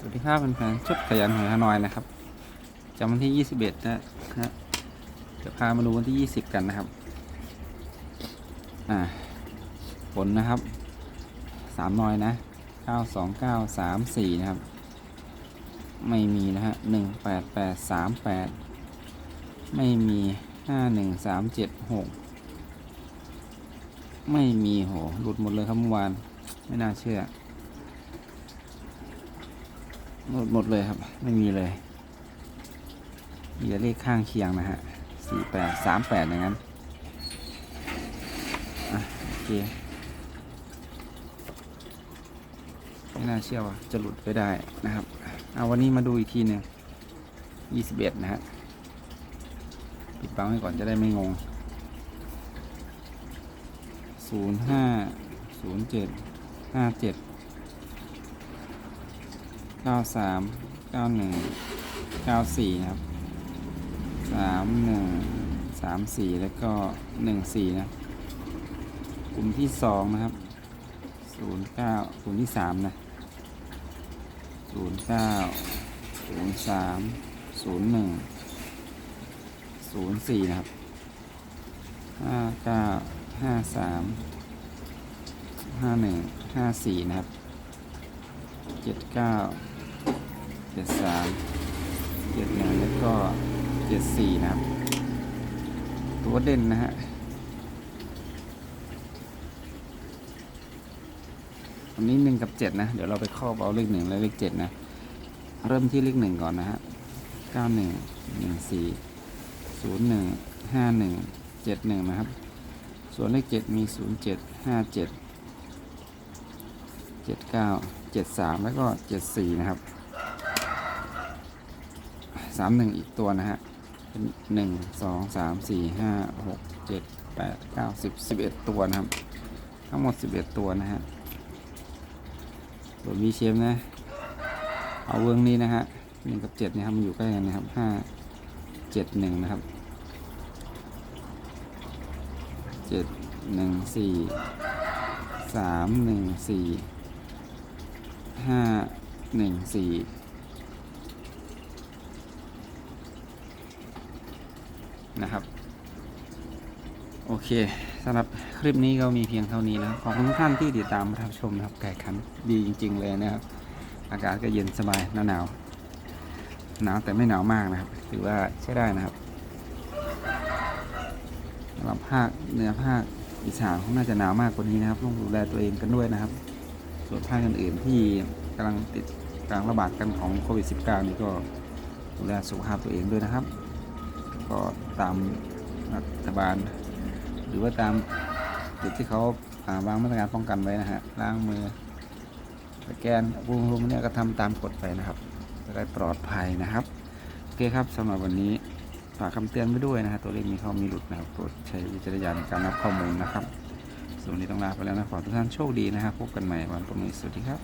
สวัสดีครับแฟนๆชุดขยันหอยฮานอยนะครับจำวันที่ 21 นะฮะจะพามาดูวันที่ 20 กันนะครับ อ่า ผลนะครับสามนอยนะ 929 34 นะครับ ไม่มีนะฮะ 188 38 ไม่มี 51376 ไม่มีโห หลุดหมดเลยครับเมื่อวาน ไม่น่าเชื่อ หมดหมดเลยครับ ไม่มีเลย มีแต่เลขข้างเคียงนะฮะสี่แปดสามแปดอย่างนั้นอะโอเคไม่น่าเชื่อว่าจะหลุดไปได้นะครับเอาวันนี้มาดูอีกทีหนึ่งยี่สิบเอ็ดนะฮะปิดบังไว้ก่อนจะได้ไม่งงศูนย์ห้าศูนย์เจ็ดห้าเจ็ด ก้าสามเก้าหนึ่งเก้าสี่ครับสามหนึ่งสามสี่แล้วก็หนึ่งสี่นะกลุ่มที่สองนะครับศูนย์เก้ากลุ่มที่สามนะศูนย์เก้าศูนย์สามศูนย์หนึ่งศูนย์สี่นะครับห้าเก้าห้าสามห้าหนึ่งห้าสี่นะครับ เจ็ดเก้าเจ็ดสามเจ็ดหนึ่งแล้วก็เจ็ดสี่นะครับ ตัวเด่นนะฮะอันนี้หนึ่งกับเจ็ดนะ เดี๋ยวเราไปครอบเอาเลขหนึ่งและเลขเจ็ดนะ เริ่มที่เลขหนึ่งก่อนนะฮะเก้าหนึ่งหนึ่งสี่ศูนย์หนึ่งห้าหนึ่งเจ็ดหนึ่งนะครับ ส่วนเลขเจ็ดมีศูนย์เจ็ดห้าเจ็ดเจ็ดเก้าเจ็ดสามแล้วก็เจ็ดสี่นะครับสามหนึ่งอีกตัวนะฮะเป็นหนึ่งสองสามสี่ห้าหกเจ็ดแปดเก้าสิบสิบเอ็ดตัวนะครับ ทั้งหมดสิบเอ็ดตัวนะฮะส่วนมีเชฟนะ เอาเวิร์งนี้นะฮะหนึ่งกับเจ็ดเนี่ยครับมันอยู่ใกล้กันนะครับห้าเจ็ดหนึ่งนะครับเจ็ดหนึ่งสี่สามหนึ่งสี่ ห้าหนึ่งสี่นะครับ โอเคสำหรับคลิปนี้ก็มีเพียงเท่านี้นะขอบคุณทุกท่านที่ติดตามรับชมนะครับไก่ขันดีจริง ๆ เลยนะครับ อากาศก็เย็นสบายหนาวหนาวหนาวแต่ไม่หนาวมากนะครับถือว่าใช้ได้นะครับสำหรับภาคเหนือภาคอีสานคงน่าจะหนาวมากกว่านี้นะครับต้องดูแลตัวเองกันด้วยนะครับ ส่วนภาคอื่นๆที่กำลังติดกลังระบาดกันของโควิด -19 นี่ก็ดูแลสุขภาพตัวเองด้วยนะครับ ก็ตามรัฐบาล หรือว่าตามจุดที่เขาอ่าวางมาตรการป้องกันไว้นะฮะล้างมือสแกนบูมรูมเนี่ยก็ทำตามกฎไปนะครับ จะได้ปลอดภัยนะครับ โอเคครับสำหรับวันนี้ฝากคำเตือนไว้ด้วยนะฮะตัวเลขมีเข้ามีหลุดนะครับโปรดใช้วิจารณญาณในการรับข้อมูลนะครับ วันนี้ต้องลาไปแล้วนะ ขอทุกท่านโชคดีนะครับ พบกันใหม่วันพรุ่งนี้ สวัสดีครับ